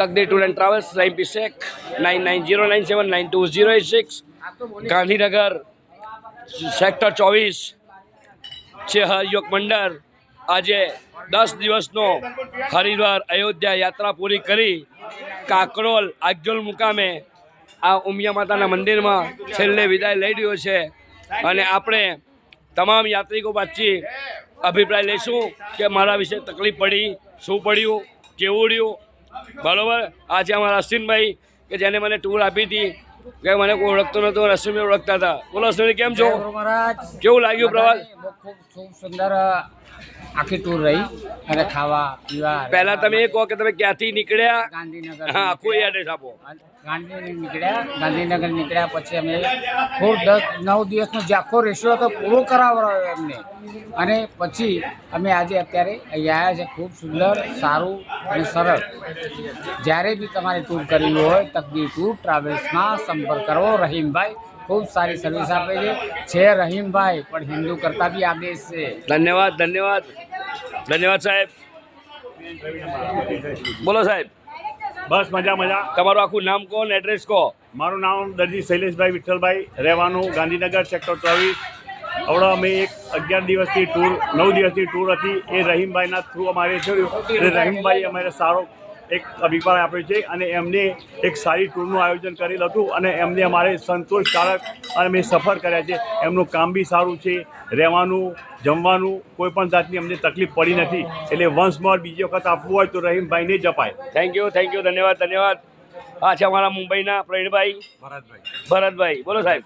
Takdir tour and travels Saim P Sheikh nine nine zero nine seven nine two zero eight six Gandhinagar sector ચોવીસ. છે હરયોગ મંડળ આજે દસ દિવસનો હરિદ્વાર અયોધ્યા યાત્રા પૂરી કરી. કાકરોલ આજોલ મુકામે આ ઉમિયા માતાના મંદિરમાં છેલ્લે વિદાય લઈ રહ્યો છે. અને આપણે તમામ યાત્રિકો પાછી અભિપ્રાય લઈશું કે મારા વિશે તકલીફ પડી, શું પડ્યું, કેવું રહ્યું બરાબર? આજે અમારા અશ્વિનભાઈ કે જેને મને ટૂર આપી હતી કે મને કોઈ ઓળખતો નતો અશ્વિનભાઈ ઓળખતા હતા. બોલો અશ્વિનભાઈ કેમ છો? કેવું લાગ્યું પ્રવાસ? ખૂબ સુંદર આખી ટૂર રહી. અને ખાવા પીવા પહેલા તમે એ કહો કે તમે ક્યાંથી નીકળ્યા? ગાંધીનગર હા આખું એડ્રેસ આપો. ગાંધીનગર નીકળ્યા. ગાંધીનગર નીકળ્યા પછી અમે ખૂબ દસ નવ દિવસનો જે આખો રેશિયો હતો પૂરો કરાવડાવ્યો એમને. અને પછી અમે આજે અત્યારે અહીંયા આવ્યા છે. ખૂબ સુંદર સારું અને સરળ. જ્યારે બી તમારે ટૂર કરવી હોય તકદીર ટૂર ટ્રાવેલ્સમાં સંપર્ક કરો રહીમભાઈ ખૂબ સારી સર્વિસ આપે છે. છે રહીમભાઈ પણ હિન્દુ કરતાં બી આગે છે. ધન્યવાદ ધન્યવાદ. ધન્યવાદ સાહેબ. બોલો સાહેબ. બસ મજા મજા. તમારું આખું નામ કોણ એડ્રેસ કહો. મારું નામ દરજી શૈલેષભાઈ વિઠ્ઠલભાઈ રહેવાનું ગાંધીનગર સેક્ટર ચોવીસ. હમણાં અમે એક અગિયાર દિવસની ટૂર નવ દિવસની ટૂર હતી. એ રહીમભાઈના થ્રુ અમારે થયું એટલે રહીમભાઈ અમારે સારો એક અભિપ્રાય આપ્યો છે અને એમને એક સારી ટૂરનું આયોજન કરેલ હતું અને એમને અમારે સંતોષકારક અને અમે સફર કર્યા છે. એમનું કામ બી સારું છે રહેવાનું જમવાનું કોઈ પણ જાતની અમને તકલીફ પડી નથી. એટલે વન્સ મોર બીજી વખત આપવું હોય તો રહીમભાઈને જ અપાય. થેન્ક યુ થેન્ક યુ ધન્યવાદ ધન્યવાદ. આ છે અમારા મુંબઈના પ્રવીણભાઈ. ભરતભાઈ. ભરતભાઈ બોલો સાહેબ.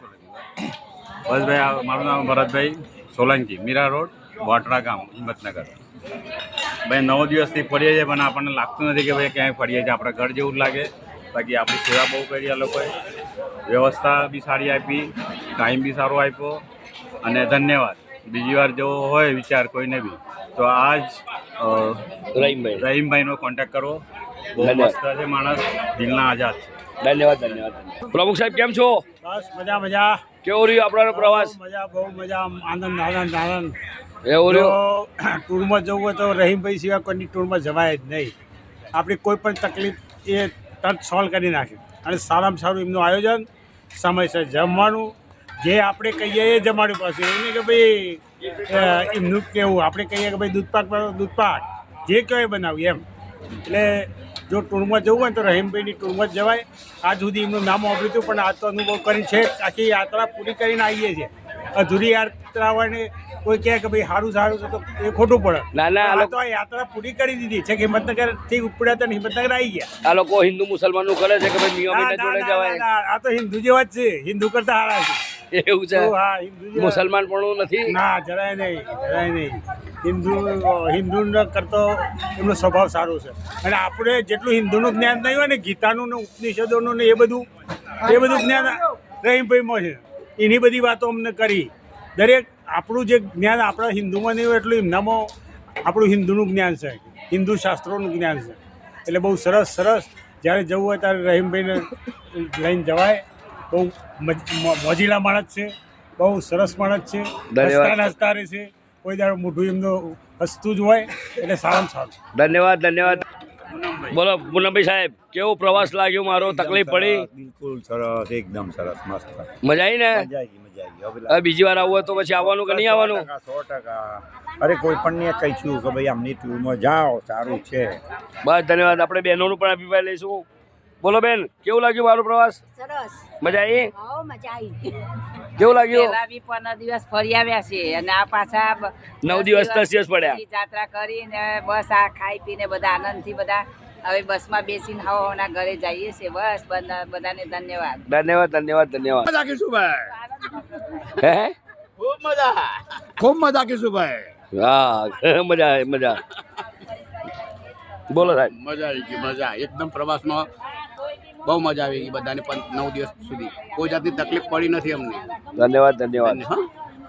ભરતભાઈ આ મારું નામ ભરતભાઈ સોલંકી મીરા રોડ વાટરા ગામ હિંમતનગર. ભાઈ નવ દિવસથી ફરીએ છીએ પણ આપણને લાગતું નથી કે ભાઈ ક્યાંય ફરીએ છીએ. આપણે ઘર જેવું લાગે. બાકી આપણી સેવા બહુ કરી આ લોકોએ. વ્યવસ્થા બી સારી આપી ટાઈમ બી સારો આપ્યો અને ધન્યવાદ. બીજી વાર જો હોય વિચાર કોઈને બી તો આ જ રહીમભાઈ. રહીમભાઈનો કોન્ટેક્ટ કરવો બહુ. મસ્ત છે માણસ. દિલના આઝાદ છે. ધન્યવાદ ધન્યવાદ ધન્યવાદ. પ્રમુખ સાહેબ કેમ છો? બસ મજા મજા. કેવો રહ્યો આપણો પ્રવાસ? મજા બહુ મજા આનંદ આનંદ આનંદ. એવું રહ્યો? ટૂરમાં જવું હોય તો રહીમભાઈ સિવાય કોઈની ટૂરમાં જવાય જ નહીં. આપણી કોઈ પણ તકલીફ એ તરત સોલ્વ કરી નાખે. અને સારામાં સારું એમનું આયોજન સમયસર જમવાનું જે આપણે કહીએ એ જમાડ્યું પાસે એવું નહીં કે ભાઈ એમનું કેવું આપણે કહીએ કે ભાઈ દૂધપાક દૂધપાક. જે કહેવાય બનાવ્યું એમ. એટલે જો ટૂરમાં જવું હોય તો રહીમભાઈની ટૂરમાં જ જવાય. આજ સુધી એમનું નામ વાપર્યું હતું પણ આજ તો અનુભવ કરી છે. આખી યાત્રા પૂરી કરીને આવીએ છીએ. અધૂરી યાત્રા હોય ને કોઈ કહે કે ભાઈ સારું સારું છે તો એ ખોટું પડે. ના, ના, આ આ તો આ યાત્રા પૂરી કરી દીધી છે કે હિંમતનગરથી ઉપડ્યા તો હિંમતનગર આવી ગયા. આ લોકો હિન્દુ મુસલમાનનું કરે છે કે ભાઈ નિયમિત જોડે જવાય? આ તો હિન્દુ જેવા જ છે. હિન્દુ કરતા સારા છે. એવું છે? મુસલમાન પણ નથી? ના જરાય નહીં જરાય નહીં. હિન્દુ હિન્દુ કરતો એમનો સ્વભાવ સારો છે. અને આપણે જેટલું હિન્દુનું જ્ઞાન નહીં હોય ને ગીતાનું ને ઉપનિષદોનું ને એ બધું એ બધું જ્ઞાન રહીમભાઈમાં છે. એની બધી વાતો અમને કરી. દરેક આપણું જે જ્ઞાન આપણા હિન્દુમાં નહીં હોય એટલું એમનામાં આપણું હિન્દુનું જ્ઞાન છે. હિન્દુ શાસ્ત્રોનું જ્ઞાન છે. એટલે બહુ સરસ સરસ. જ્યારે જવું હોય ત્યારે રહીમભાઈને લઈને જવાય. બહુ મજ- મો- મોજીલા માણસ છે બહુ સરસ માણસ છે. હસતા હસતા રહે છે કોઈ દાડો મોઢું એમનું હસતું જ હોય એટલે સારામાં સારું. ધન્યવાદ ધન્યવાદ. બોલો પૂનમભાઈ સાહેબ કેવો પ્રવાસ લાગ્યો? મારો તકલીફ પડી. બિલકુલ સરસ એકદમ સરસ મસ્ત. મજા આવી ને? હવે બીજી વાર આવવું હોય તો પછી આવવાનું કે નહીં આવવાનું? સો ટકા, સો ટકા. અરે કોઈ પણ ને કહીશું કે ભાઈ આમની ટૂરમાં જાઓ સારું છે. બસ ધન્યવાદ. આપણે બહેનોનું પણ અભિપ્રાય લઈશું. બોલો બેન કેવું લાગ્યું મારો પ્રવાસ? સરસ. મજા આવી હો મજા આવી કેવું લાગ્યું? પેલા બી પંદર દિવસ ફરી આવ્યા છે અને આ પાછા બ- નવ દિવસ, દસ દિવસ પડ્યા. ની જાત્રા કરીને બસ આ ખાઈ પીને બધા આનંદથી બધા હવે બસમાં બેસીને હવાના ઘરે જઈએ છે બસ બધાને ધન્યવાદ. ધન્યવાદ ધન્યવાદ ધન્યવાદ. મજા કિશુભાઈ હે? ખૂબ મજા. ખૂબ મજા કિશુભાઈ હા મજા મજા. બોલો સાહેબ. મજા આવી ગઈ મજા. એકદમ પ્રવાસમાં બહુ મજા આવી ગઈ બધાને પણ નવ દિવસ સુધી. કોઈ જાતની તકલીફ પડી નથી અમને. ધન્યવાદ ધન્યવાદ. હા.